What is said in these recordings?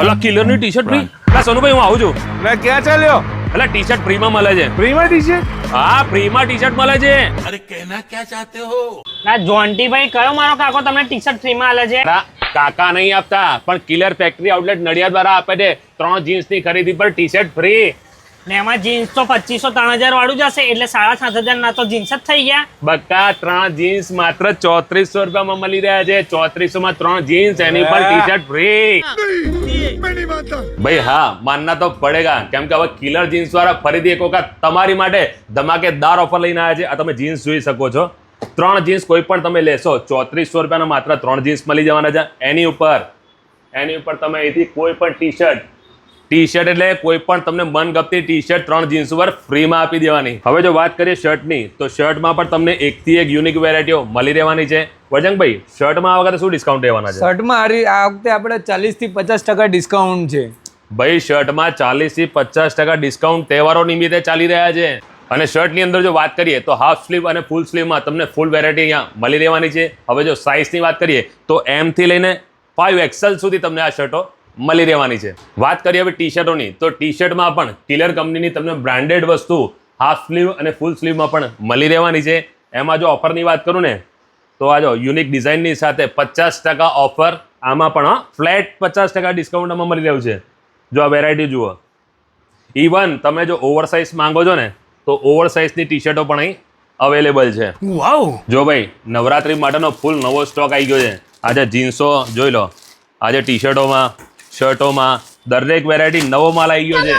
અલા કિલરની T shirt free અલા સોનુભાઈ હું આવું છું. એટલે ક્યાં ચાલ્યો? અલા ટી શર્ટ ફ્રી માં મળે છે. ફ્રીમાં ટી શર્ટ હા ફ્રી માં ટી શર્ટ મળે છે. ના જોન્ટીભાઈ કયો મારો કાકો તમને ટી શર્ટ ફ્રીમાં આલે છે? કાકા નહીં આપતા પણ કિલર ફેક્ટરી આઉટલેટ નડિયાદ દ્વારા આપે છે. ત્રણ જીન્સની ખરીદી પર ટી શર્ટ ફ્રી ને એમાં જીન્સ તો પચીસો ત્રણ હજાર વાળું જશે એટલે સાડા સાત હજાર ના તો જીન્સ જ થઈ ગયા. બકા ત્રણ જીન્સ માત્ર ચોત્રીસો રૂપિયામાં મળી રહ્યા છે. ચોત્રીસો માં ત્રણ જીન્સ એની પર ટી શર્ટ ફ્રી ભાઈ હા માનના તો પડેગા. કેમ કે હવે કિલર જીન્સ વાળા ફરીથી એક વખત તમારી માટે ધમાકેદાર ઓફર લઈને આવ્યા છે. આ તમે જીન્સ જોઈ શકો છો. ત્રણ જીન્સ કોઈ પણ તમે લેશો ચોત્રીસો રૂપિયાના માત્ર ત્રણ જીન્સ મળી જવાના છે. એની ઉપર એની ઉપર તમે અહીંથી કોઈ પણ ટી શર્ટ ટી શર્ટ એટલે કોઈ પણ તમને મનગમતી ટી શર્ટ ત્રણ જીન્સ ઉપર ફ્રીમાં આપી દેવાની. હવે જો વાત કરીએ શર્ટની તો શર્ટમાં પણ તમને એકથી એક યુનિક વેરાયટીઓ મળી રહેવાની છે. વજંગભાઈ શર્ટમાં આ વખતે શું ડિસ્કાઉન્ટ રહેવાના છે? શર્ટમાં આ વખતે આપણે ચાલીસથી પચાસ ટકા ડિસ્કાઉન્ટ છે. ભાઈ શર્ટમાં ચાલીસથી પચાસ ટકા ડિસ્કાઉન્ટ તહેવારો નિમિત્તે ચાલી રહ્યા છે. અને શર્ટની અંદર જો વાત કરીએ તો હાફ સ્લીવ અને ફૂલ સ્લીવમાં તમને ફૂલ વેરાયટી અહીંયા મળી રહેવાની છે. હવે જો સાઇઝની વાત કરીએ તો એમથી લઈને ફાઇવ એક્સેલ સુધી તમને આ શર્ટો મળી રહેવાની છે. વાત કરીએ હવે ટી શર્ટોની તો ટી શર્ટમાં પણ કિલર કંપનીની તમને બ્રાન્ડેડ વસ્તુ હાફ સ્લીવ અને ફૂલ સ્લીવમાં પણ મળી રહેવાની છે. એમાં જો ઓફરની વાત કરું ને તો આ જો યુનિક ડિઝાઇનની સાથે પચાસ ટકા ઓફર આમાં પણ ફ્લેટ પચાસ ટકા ડિસ્કાઉન્ટ આમાં મળી રહ્યું છે. જો આ વેરાયટી જુઓ. ઇવન તમે જો ઓવર સાઇઝ માંગો છો ને તો ઓવર સાઇઝની ટી શર્ટો પણ અહીં અવેલેબલ છે. વાવ જો ભાઈ નવરાત્રી માટેનો ફૂલ નવો સ્ટોક આવી ગયો છે. આજે જીન્સો જોઈ લો. આજે ટી શર્ટોમાં શર્ટોમાં દરેક વેરાયટી નવો માલ આવી ગયો છે.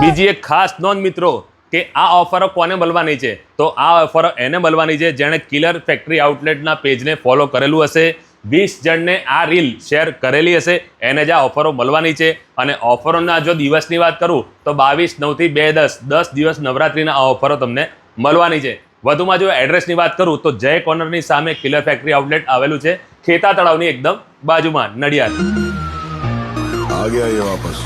બીજી એક ખાસ નોંધ મિત્રો કે આ ઓફરો કોને મળવાની છે? તો આ ઓફરો એને મળવાની છે જેણે કિલર ફેક્ટરી આઉટલેટના પેજને ફોલો કરેલું હશે. વીસ જણને આ રીલ શેર કરેલી હશે. એને જ આ ઓફરો મળવાની છે. અને ઓફરોના જો દિવસની વાત કરું તો બાવીસ નવથી બે દસ દસ દિવસ નવરાત્રિના આ ઓફરો તમને મળવાની છે. વધુમાં જો એડ્રેસની વાત કરું તો જય કોર્નરની સામે કિલર ફેક્ટરી આઉટલેટ આવેલું છે. ખેતા તળાવની એકદમ બાજુમાં નડિયાદ. Agui aí, rapaz.